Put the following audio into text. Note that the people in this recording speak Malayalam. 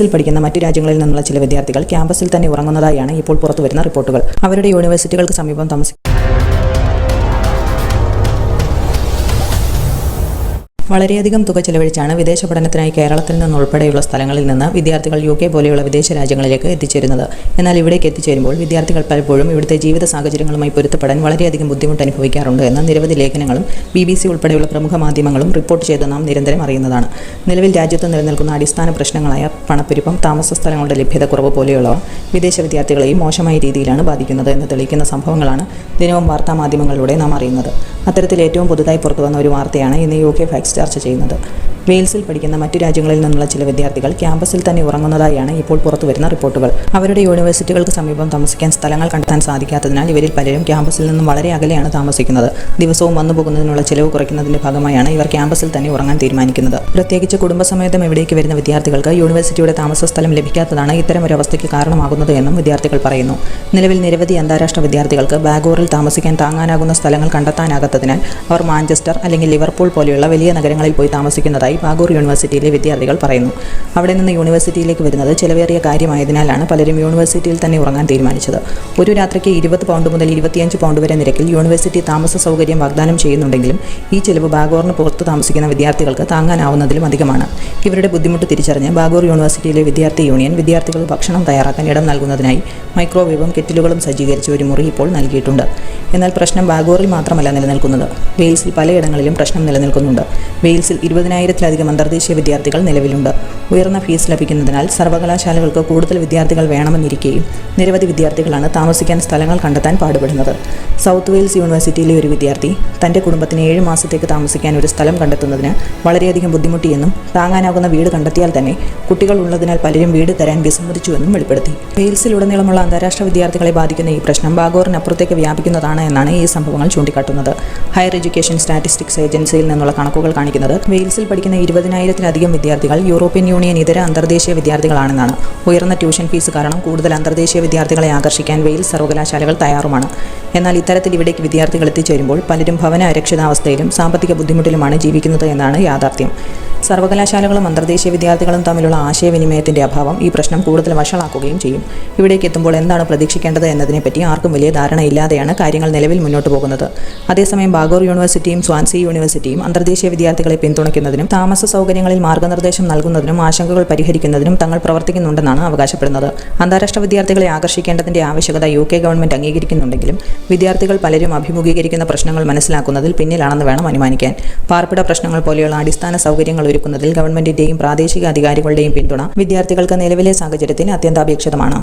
ിൽ പഠിക്കുന്ന മറ്റു രാജ്യങ്ങളിൽ നിന്നുള്ള ചില വിദ്യാർത്ഥികൾ ക്യാമ്പസിൽ തന്നെ ഉറങ്ങുന്നതായാണ് ഇപ്പോൾ പുറത്തുവരുന്ന റിപ്പോർട്ടുകൾ. അവരുടെ യൂണിവേഴ്സിറ്റികൾക്ക് സമീപം താമസിക്കും വളരെയധികം തുക ചെലവഴിച്ചാണ് വിദേശ പഠനത്തിനായി കേരളത്തിൽ നിന്നുൾപ്പെടെയുള്ള സ്ഥലങ്ങളിൽ നിന്ന് വിദ്യാർത്ഥികൾ യു കെ പോലെയുള്ള വിദേശ രാജ്യങ്ങളിലേക്ക് എത്തിച്ചേരുന്നത്. എന്നാൽ ഇവിടേക്ക് എത്തിച്ചേരുമ്പോൾ വിദ്യാർത്ഥികൾ പലപ്പോഴും ഇവിടുത്തെ ജീവിത സാഹചര്യങ്ങളുമായി പൊരുത്തപ്പെടാൻ വളരെയധികം ബുദ്ധിമുട്ട് അനുഭവിക്കാറുണ്ട് എന്ന നിരവധി ലേഖനങ്ങളും ബി ബി സി ഉൾപ്പെടെയുള്ള പ്രമുഖ മാധ്യമങ്ങളും റിപ്പോർട്ട് ചെയ്ത് നാം നിരന്തരം അറിയുന്നതാണ്. നിലവിൽ രാജ്യത്ത് നിലനിൽക്കുന്ന അടിസ്ഥാന പ്രശ്നങ്ങളായ പണപ്പെരുപ്പം താമസ സ്ഥലങ്ങളുടെ ലഭ്യതക്കുറവ് പോലെയുള്ളവ വിദേശ വിദ്യാർത്ഥികളെയും മോശമായ രീതിയിലാണ് ബാധിക്കുന്നത് എന്ന് തെളിയിക്കുന്ന സംഭവങ്ങളാണ് ദിനവും വാർത്താ മാധ്യമങ്ങളിലൂടെ നാം അറിയുന്നത്. അത്തരത്തിൽ ഏറ്റവും പുതുതായി പുറത്തുവന്ന ഒരു വാർത്തയാണ് ഇന്ന് യു കെ ഫാക്സ് ചർച്ച ചെയ്യുന്നത്. വെയിൽസിൽ പഠിക്കുന്ന മറ്റു രാജ്യങ്ങളിൽ നിന്നുള്ള ചില വിദ്യാർത്ഥികൾ ക്യാമ്പസിൽ തന്നെ ഉറങ്ങുന്നതായാണ് ഇപ്പോൾ പുറത്തുവരുന്ന റിപ്പോർട്ടുകൾ. അവരുടെ യൂണിവേഴ്സിറ്റികൾക്ക് സമീപം താമസിക്കാൻ സ്ഥലങ്ങൾ കണ്ടെത്താൻ സാധിക്കാത്തതിനാൽ ഇവരിൽ പലരും ക്യാമ്പസിൽ നിന്നും വളരെ അകലെയാണ് താമസിക്കുന്നത്. ദിവസവും വന്നു പോകുന്നതിനുള്ള ചെലവ് കുറയ്ക്കുന്നതിന്റെ ഭാഗമായാണ് ഇവർ ക്യാമ്പസിൽ തന്നെ ഉറങ്ങാൻ തീരുമാനിക്കുന്നത്. പ്രത്യേകിച്ച് കുടുംബസമേതം ഇവിടേക്ക് വരുന്ന വിദ്യാർത്ഥികൾക്ക് യൂണിവേഴ്സിറ്റിയുടെ താമസ സ്ഥലം ലഭിക്കാത്തതാണ് ഇത്തരം ഒരു അവസ്ഥയ്ക്ക് കാരണമാകുന്നത് എന്നും വിദ്യാർത്ഥികൾ പറയുന്നു. നിലവിൽ നിരവധി അന്താരാഷ്ട്ര വിദ്യാർത്ഥികൾക്ക് ബാഗോറിൽ താമസിക്കാൻ താങ്ങാനാകുന്ന സ്ഥലങ്ങൾ കണ്ടെത്താനാകാത്തതിനാൽ അവർ മാഞ്ചസ്റ്റർ അല്ലെങ്കിൽ ലിവർപൂൾ പോലെയുള്ള വലിയ നഗരങ്ങളിൽ പോയി താമസിക്കുന്നതായി ബാഗൂർ യൂണിവേഴ്സിറ്റിയിലെ വിദ്യാർത്ഥികൾ പറയുന്നു. അവിടെ നിന്ന് യൂണിവേഴ്സിറ്റിയിലേക്ക് വരുന്നത് ചിലവേറിയ കാര്യമായതിനാലാണ് പലരും യൂണിവേഴ്സിറ്റിയിൽ തന്നെ ഉറങ്ങാൻ തീരുമാനിച്ചത്. ഒരു രാത്രിക്ക് ഇരുപത് പൗണ്ട് മുതൽ ഇരുപത്തിയഞ്ച് പൗണ്ട് വരെ നിരക്കിൽ യൂണിവേഴ്സിറ്റി താമസ സൗകര്യം വാഗ്ദാനം ചെയ്യുന്നുണ്ടെങ്കിലും ഈ ചിലവ് ബാഗോറിന് പുറത്ത് താമസിക്കുന്ന വിദ്യാർത്ഥികൾക്ക് താങ്ങാനാവുന്നതിലും അധികമാണ്. ഇവരുടെ ബുദ്ധിമുട്ട് തിരിച്ചറിഞ്ഞ് ബാഗൂർ യൂണിവേഴ്സിറ്റിയിലെ വിദ്യാർത്ഥി യൂണിയൻ വിദ്യാർത്ഥികൾ ഭക്ഷണം തയ്യാറാക്കാൻ ഇടം നൽകുന്നതിനായി മൈക്രോവേവും കെറ്റിലുകളും സജ്ജീകരിച്ച ഒരു മുറി ഇപ്പോൾ നൽകിയിട്ടുണ്ട്. എന്നാൽ പ്രശ്നം ബാഗോറിൽ മാത്രമല്ല നിലനിൽക്കുന്നത്. വെയിൽസിൽ പലയിടങ്ങളിലും പ്രശ്നം നിലനിൽക്കുന്നുണ്ട്. വെയിൽസിൽ ഇരുപതിനായിരത്തിലധികം അന്തർദേശീയ വിദ്യാർത്ഥികൾ നിലവിലുണ്ട്. ഉയർന്ന ഫീസ് ലഭിക്കുന്നതിനാൽ സർവകലാശാലകൾക്ക് കൂടുതൽ വിദ്യാർത്ഥികൾ വേണമെന്നിരിക്കുകയും നിരവധി വിദ്യാർത്ഥികളാണ് താമസിക്കാൻ സ്ഥലങ്ങൾ കണ്ടെത്താൻ പാടുപെടുന്നത്. സൗത്ത് വെയിൽസ് യൂണിവേഴ്സിറ്റിയിലെ ഒരു വിദ്യാർത്ഥി തന്റെ കുടുംബത്തിന് ഏഴ് മാസത്തേക്ക് താമസിക്കാൻ ഒരു സ്ഥലം കണ്ടെത്തുന്നതിന് വളരെയധികം ബുദ്ധിമുട്ടിയെന്നും താങ്ങാനാകുന്ന വീട് കണ്ടെത്തിയാൽ തന്നെ കുട്ടികൾ ഉള്ളതിനാൽ പലരും വീട് തരാൻ വിസമ്മതിച്ചുവെന്നും വെളിപ്പെടുത്തി. വെയിൽസിലുടനീളമുള്ള അന്താരാഷ്ട്ര വിദ്യാർത്ഥികളെ ബാധിക്കുന്ന ഈ പ്രശ്നം ബാഗോറിനപ്പുറത്തേക്ക് വ്യാപിക്കുന്നതാണ് എന്നാണ് ഈ സംഭവങ്ങൾ ചൂണ്ടിക്കാട്ടുന്നത്. ഹയർ എഡ്യൂക്കേഷൻ സ്റ്റാറ്റിസ്റ്റിക്സ് ഏജൻസിയിൽ നിന്നുള്ള കണക്കുകൾ കാണിക്കുന്നത് വെയിൽസിൽ പഠിക്കുന്ന ഇരുപതിനായിരത്തിലധികം വിദ്യാർത്ഥികൾ യൂറോപ്യൻ യൂണിയൻ ഇതര അന്തർദേശീയ വിദ്യാർത്ഥികളാണെന്നാണ്. ഉയർന്ന ട്യൂഷൻ ഫീസ് കാരണം കൂടുതൽ അന്തർദേശീയ വിദ്യാർത്ഥികളെ ആകർഷിക്കാൻ വെയിൽസ് സർവകലാശാലകൾ തയ്യാറുമാണ്. എന്നാൽ ഇത്തരത്തിൽ ഇവിടേക്ക് വിദ്യാർത്ഥികൾ എത്തിച്ചേരുമ്പോൾ പലരും ഭവന അരക്ഷിതാവസ്ഥയിലും സാമ്പത്തിക ബുദ്ധിമുട്ടിലുമാണ് ജീവിക്കുന്നത് എന്നാണ് യാഥാർത്ഥ്യം. സർവകലാശാലകളും അന്തർദേശീയ വിദ്യാർത്ഥികളും തമ്മിലുള്ള ആശയവിനിമയത്തിന്റെ അഭാവം ഈ പ്രശ്നം കൂടുതൽ വഷളാക്കുകയും ചെയ്യും. ഇവിടേക്ക് എത്തുമ്പോൾ എന്താണ് പ്രതീക്ഷിക്കേണ്ടത് എന്നതിനെപ്പറ്റി ആർക്കും വലിയ ധാരണയില്ലാതെയാണ് കാര്യങ്ങൾ നിലവിൽ മുന്നോട്ട് പോകുന്നത്. അതേസമയം ബാഗോർ യൂണിവേഴ്സിറ്റിയും സ്വാൻസി യൂണിവേഴ്സിറ്റിയും അന്തർദേശീയ വിദ്യാർത്ഥികളെ പിന്തുണയ്ക്കുന്നതിനും താമസ സൗകര്യങ്ങളിൽ മാർഗനിർദ്ദേശം നൽകുന്നതിനും ആശങ്കകൾ പരിഹരിക്കുന്നതിനും തങ്ങൾ പ്രവർത്തിക്കുന്നുണ്ടെന്നാണ് അവകാശപ്പെടുന്നത്. അന്താരാഷ്ട്ര വിദ്യാർത്ഥികളെ ആകർഷിക്കേണ്ടതിന്റെ ആവശ്യകത യു കെ ഗവൺമെന്റ് അംഗീകരിക്കുന്നുണ്ടെങ്കിലും വിദ്യാർത്ഥികൾ പലരും അഭിമുഖീകരിക്കുന്ന പ്രശ്നങ്ങൾ മനസ്സിലാക്കുന്നതിൽ പിന്നിലാണെന്ന് വേണം അനുമാനിക്കാൻ. പാർപ്പിട പ്രശ്നങ്ങൾ പോലെയുള്ള അടിസ്ഥാന സൗകര്യങ്ങൾ ഒരുക്കുന്നതിൽ ഗവൺമെന്റിന്റെയും പ്രാദേശിക അധികാരികളുടെയും പിന്തുണ വിദ്യാർത്ഥികൾക്ക് നിലവിലെ സാഹചര്യത്തിൽ അത്യന്താപേക്ഷിതമാണ്.